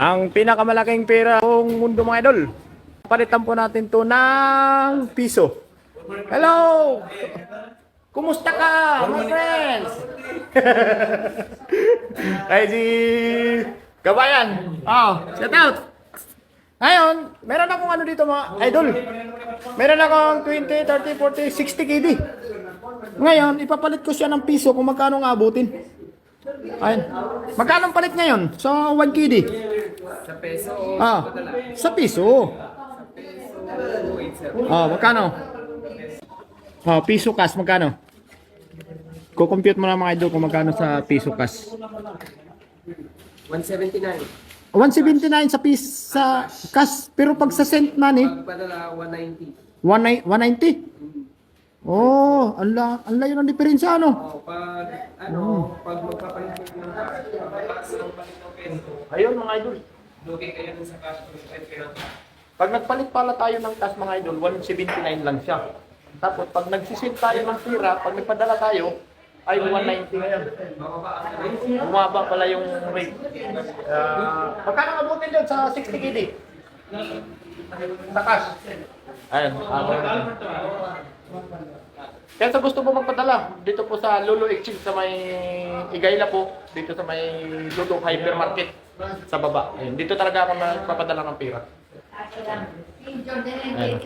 Ang pinakamalaking pera ng mundo mga idol. Palitan po natin to ng piso. Hello! Kumusta ka, my friends? Ay, si Kabayan. Oh, shout out. Ngayon, meron akong ano dito mga idol. Meron akong 20, 30, 40, 60 KD. Ngayon, ipapalit ko siya ng piso kung magkano nga abutin. Ayun. Magkano ang palit ngayon sa 1 KD? Sa peso o Ah, sa piso. Wait, sir. Ah, magkano? Ah, piso cash magkano? Ko-compute mo na mga idol kung magkano sa piso cash. 179. 179 sa piso sa cash pero pag sa cent money, Pag padala, 190. 190 190. Oh, ang la ang layo ng diferensya ano? Oh, pag ano, pag magpapalit ng ng ng peso, Ayun mga idol. Lugi kayo dun sa cash ng cash. Pag nagpalit pala tayo ng cash mga idol, 179 lang siya. Tapos pag nagsisit tayo ng pira, pag nagpadala tayo, ay 190 ngayon. Bumaba pala yung rate. Uh, magkano abutin doon sa 60 KD? Sa cash. Ayun. ah, Kaya sa gusto mo magpadala, dito po sa Lulu Exchange sa may Igayla po, dito sa may Lulu Hypermarket sa baba. Ayun. Dito talaga ako magpapadala ng pera. Ayun.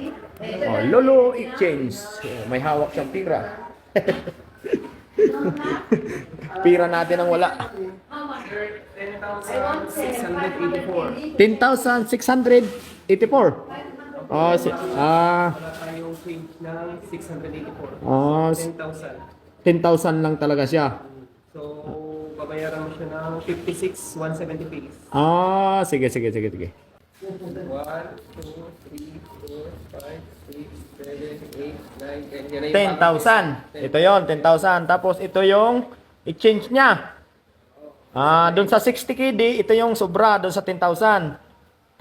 Oh, Lulu Exchange. Oh, may hawak siyang pira. pira natin ang wala. 10,684. 10,684. Oh, si, ah, Wala tayong change ng 684. oh, 10,000. 10,000 lang talaga siya. So, babayaran mo siya ng 56,170 pesos. Ah, sige, sige, sige, sige. 1, 2, 3, 4, 5, 6, 7, 8, 9, 10. Yan na yung 10,000. Ito yon 10,000. Tapos ito yung exchange niya. Ah, doon sa 60 KD, ito yung sobra doon sa 10,000.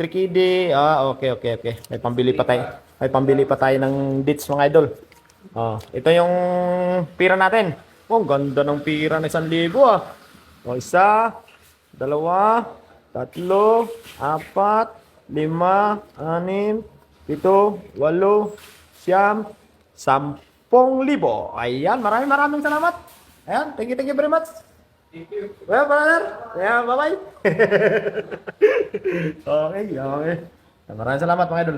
3 KD. Ah, okay, okay, okay. May pambili pa tayo. May pambili pa tayo ng dates mga idol. Ah, ito yung pira natin. Oh, ganda ng pira na 1,000 ah. O, isa, dalawa, tatlo, apat, lima, anim, pito, walo, siyam, sampung libo. Ayan, maraming maraming salamat. Ayan, thank you, thank you very much. Well, brother. Yeah, bye-bye. okay, okay. Maraming salamat mga idol.